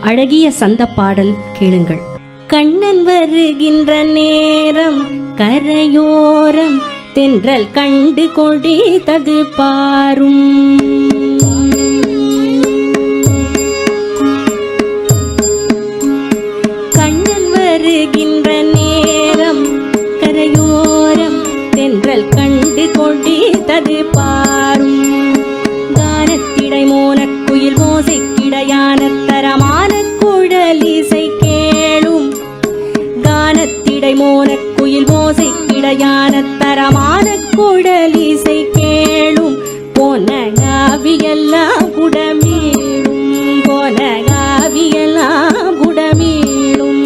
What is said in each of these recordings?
அழகிய சந்த பாடல் கேளுங்கள். கண்ணன் வருகின்ற நேரம் கரையோரம் தென்றல் கண்டு கொடித்தது பாரும். கண்ணன் வருகின்ற நேரம் கரையோரம் தென்றல் கண்டு கொடித்தது பாரும். கானத்திடை மோனக்குயில் ஓசைக்கிடையான தரமான குழலிசை கேளும். கானத்திடை மோனக்குயில் ஓசைக்கிடையான தரமான குழலிசை கேளும். போன காவியெல்லாம் குடமீளும் போன காவியெல்லாம் குடமீளும்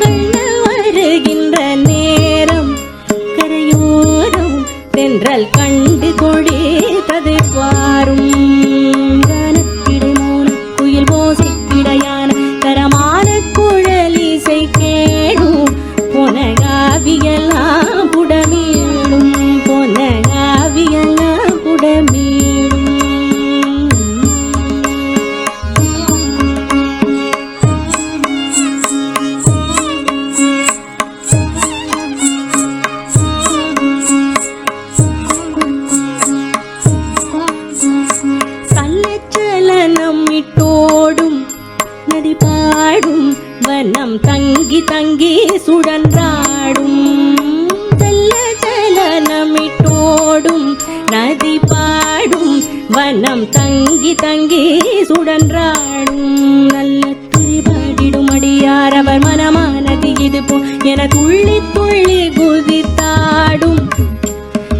கண்ண வருகின்ற நேரம் கரையோரம் தென்றல் கண்டு கொடித்தது வனம் தங்கி தங்கி சுழன்றாடும். சல்லச்சலனம் இட்டோடும் நதி பாடும் வனம் தங்கி தங்கி சுழன்றாடும். நல்ல துரிபாடிடும் அடியாரவர் மனமானது இது போ என துள்ளி துள்ளி குதித்தாடும்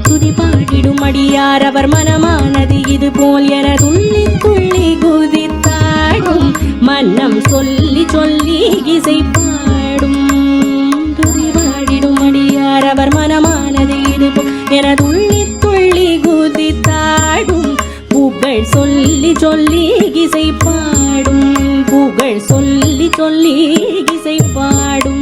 துதி அடியாரவர் மனமானது இது போல் என துள்ளி இசை பாடும்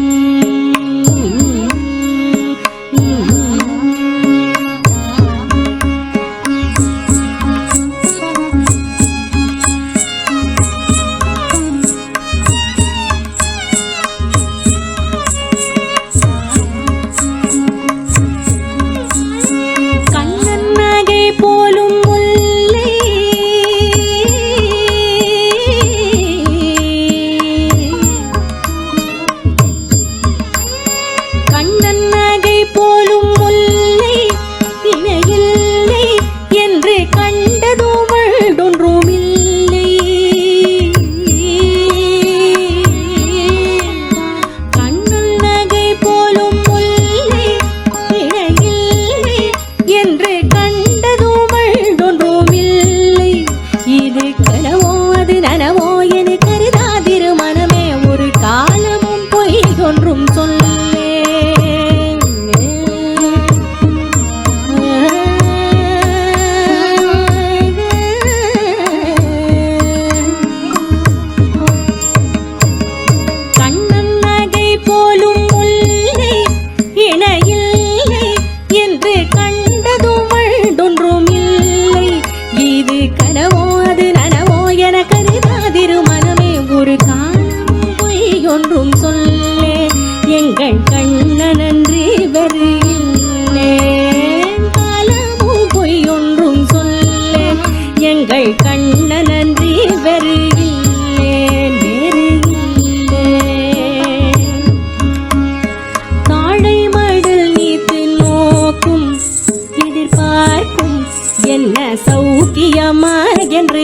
சௌக்கியமா என்று